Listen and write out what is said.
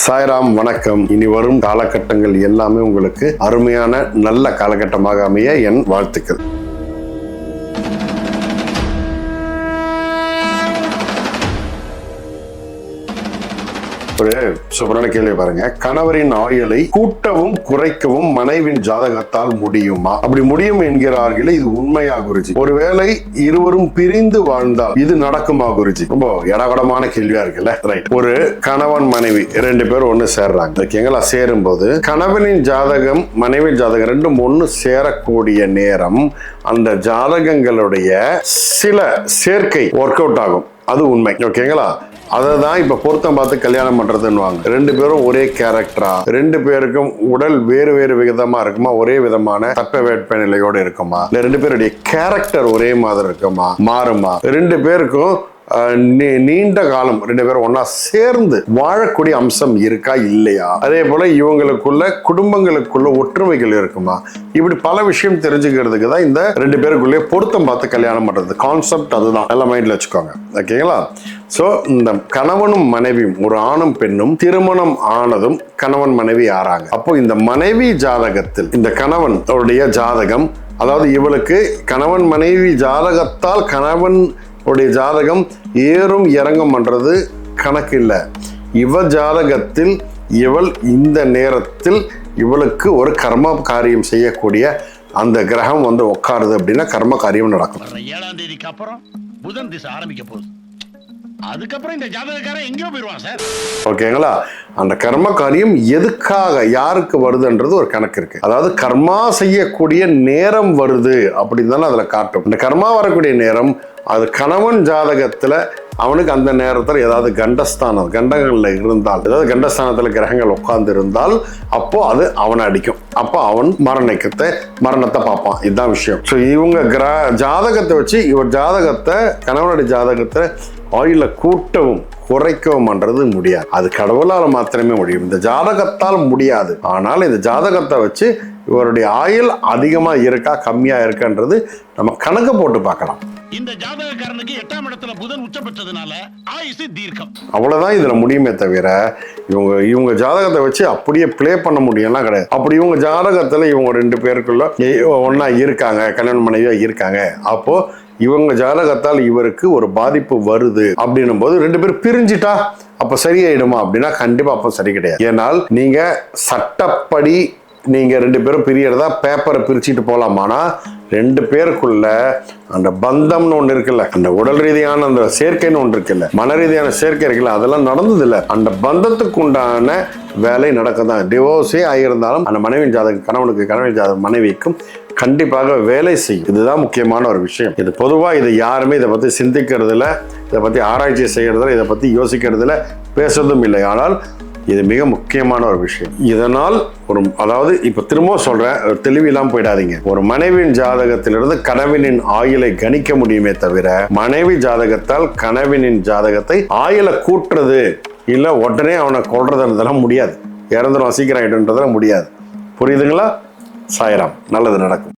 சாய்ராம் வணக்கம். இனி வரும் காலகட்டங்கள் எல்லாமே உங்களுக்கு அருமையான நல்ல காலகட்டமாக அமைய என் வாழ்த்துக்கள். ஒரு சூப்பரான கேள்வி பாருங்க. கணவரின் ஆயுளை கூட்டவும் குறைக்கவும் மனைவின் ஜாதகத்தால் முடியுமா? அப்படி முடியும் என்கிறார்களே இது உண்மையா குருஜி? ஒருவேளை இருவரும் பிரிந்து வாழ்ந்தால் இது நடக்குமா குருஜி? ரொம்ப இடகடமான கேள்வியா இருக்குல்ல? ரைட் ஒரு கணவன் மனைவி ரெண்டு பேரும் ஒண்ணு சேர்றாங்க. ஓகேங்களா சேரும் போது கணவனின் ஜாதகம் மனைவி ஜாதகம் ரெண்டும் ஒண்ணு சேரக்கூடிய நேரம் அந்த ஜாதகங்களுடைய சில சேர்க்கை ஒர்க் அவுட் ஆகும். அது உண்மை. ஓகேங்களா அதை தான் இப்போ பொருத்தம் பார்த்து கல்யாணம் பண்ணுறதுன்னுவாங்க ரெண்டு பேரும் ஒரே கேரக்டரா ரெண்டு பேருக்கும் உடல் வேறு வேறு விதமா இருக்குமா? ஒரே விதமான தப்ப வேட்ப நிலையோடு இருக்குமா? இல்லை ரெண்டு பேருடைய கேரக்டர் ஒரே மாதிரி இருக்குமா? மாறுமா? ரெண்டு பேருக்கும் நீண்ட காலம் ரெண்டு பேரும் ஒன்னா சேர்ந்து வாழக்கூடிய அம்சம் இருக்கா இல்லையா? அதே போல இவங்களுக்குள்ள குடும்பங்களுக்குள்ள ஒற்றுமைகள் இருக்குமா? இப்படி பல விஷயம் தெரிஞ்சுக்கிறதுக்கு தான் இந்த ரெண்டு பேருக்குள்ளே பொருத்தம் பார்த்து கல்யாணம் பண்றது. கான்செப்ட் அதுதான். நல்லா மைண்ட்ல வச்சுக்கோங்க. ஓகேங்களா ஸோ இந்த கணவனும் மனைவியும் ஒரு ஆணும் பெண்ணும் திருமணம் ஆனதும் கணவன் மனைவி ஆறாங்க அப்போ இந்த மனைவி ஜாதகத்தில் இந்த கணவன் அவருடைய ஜாதகம் அதாவது இவளுக்கு கணவன் மனைவி ஜாதகத்தால் கணவன் உடைய ஜாதகம் ஏறும் இறங்கும் பண்ணுறது கணக்கு இல்லை இவ ஜாதகத்தில் இவள் இந்த நேரத்தில் இவளுக்கு ஒரு கர்ம காரியம் செய்யக்கூடிய அந்த கிரகம் வந்து உட்காருது அப்படின்னா கர்ம காரியம் நடக்கும். ஏழாம் தேதிக்கு அப்புறம் புதன் திசை ஆரம்பிக்க போகுது. அதுக்கப்புறம் இந்த ஜாதகக்காரன் எங்கேயோ போயிடுவான் சார். ஓகேங்களா? அந்த கர்ம காரியம் எதுக்காக யாருக்கு வருதுன்றது ஒரு கணக்கு இருக்கு. அதாவது கர்மா செய்யக்கூடிய நேரம் வருது அப்படின்னு தானே அதில் காட்டும். இந்த கர்மா வரக்கூடிய நேரம் அது கணவன் ஜாதகத்தில் அவனுக்கு அந்த நேரத்தில் ஏதாவது கண்டஸ்தானம் கண்டங்களில் இருந்தால் ஏதாவது கண்டஸ்தானத்தில் கிரகங்கள் உட்கார்ந்து இருந்தால் அப்போ அது அவனை அடிக்கும். அப்போ அவன் மரணிக்கத்தை மரணத்தை பார்ப்பான். இதுதான் விஷயம். ஸோ இவங்க கிர ஜாதகத்தை வச்சு இவர் ஜாதகத்தை கணவனுடைய ஜாதகத்தை ஆயில கூட்டவும் குறைக்கவும்ன்றது முடியாது. அது கடவுளால் மாத்திரமே முடியும். இந்த ஜாதகத்தால் முடியாது. ஆனால் இந்த ஜாதகத்தை வச்சு இவருடைய ஆயுள் அதிகமாக இருக்கா கம்மியாக இருக்கான்றது நம்ம கணக்கு போட்டு பார்க்கலாம். இந்த ஜாதகக்காரனுக்கு எட்டாம் இடத்துல புதன் உச்ச பெற்றதுனால ஆயுசு தீர்க்கம். அவ்வளவுதான் இதுல முடியுமே தவிர இவங்க இவங்க ஜாதகத்தை வச்சு அப்படியே ப்ளே பண்ண முடியும்லாம் கிடையாது. அப்படி இவங்க ஜாதகத்துல இவங்க ரெண்டு பேருக்குள்ள ஒன்னா இருக்காங்க கல்யாணம் மனைவியா இருக்காங்க. அப்போ இவங்க ஜாதகத்தால் இவருக்கு ஒரு பாதிப்பு வருது அப்படின்னும் போது ரெண்டு பேரும் பிரிஞ்சிட்டா அப்ப சரியாயிடுமா அப்படின்னா கண்டிப்பா அப்ப சரி கிடையாது. ஏனால் நீங்க சட்டப்படி நீங்கள் ரெண்டு பேரும் பிரியறதா பேப்பரை பிரிச்சுட்டு போகலாமானா ரெண்டு பேருக்குள்ள அந்த பந்தம்னு ஒன்று இருக்குல்ல அந்த உடல் ரீதியான அந்த சேர்க்கைன்னு ஒன்று இருக்குல்ல மன ரீதியான சேர்க்கை இருக்குல்ல அதெல்லாம் நடந்தது இல்லை அந்த பந்தத்துக்கு உண்டான வேலை நடக்கதான் டிவோர்ஸே ஆகியிருந்தாலும் அந்த மனைவி ஜாதக கணவனுக்கு கணவன் ஜாதக மனைவிக்கும் கண்டிப்பாக வேலை செய்யும். இதுதான் முக்கியமான ஒரு விஷயம். இது பொதுவாக இதை யாருமே இதை பற்றி சிந்திக்கிறதுல இதை பற்றி ஆராய்ச்சி செய்கிறதுல இதை பற்றி யோசிக்கிறதுல பேசுறதும் இல்லை. ஆனால் இது மிக முக்கியமான ஒரு விஷயம். இதனால் ஒரு அதாவது இப்ப திரும்ப சொல்றேன் தெளிவிலாம் போயிடாதீங்க. ஒரு மனைவியின் ஜாதகத்திலிருந்து கணவனின் ஆயுளை கணிக்க முடியுமே தவிர மனைவி ஜாதகத்தால் கணவனின் ஜாதகத்தை ஆயுளை கூட்டுறது இல்ல உடனே அவனை கொள்றதுன்றதெல்லாம் முடியாது. இறந்துடும் சீக்கிரம் ஆகிடுன்றதெல்லாம் முடியாது. புரியுதுங்களா? சாயராம் நல்லது நடக்கும்.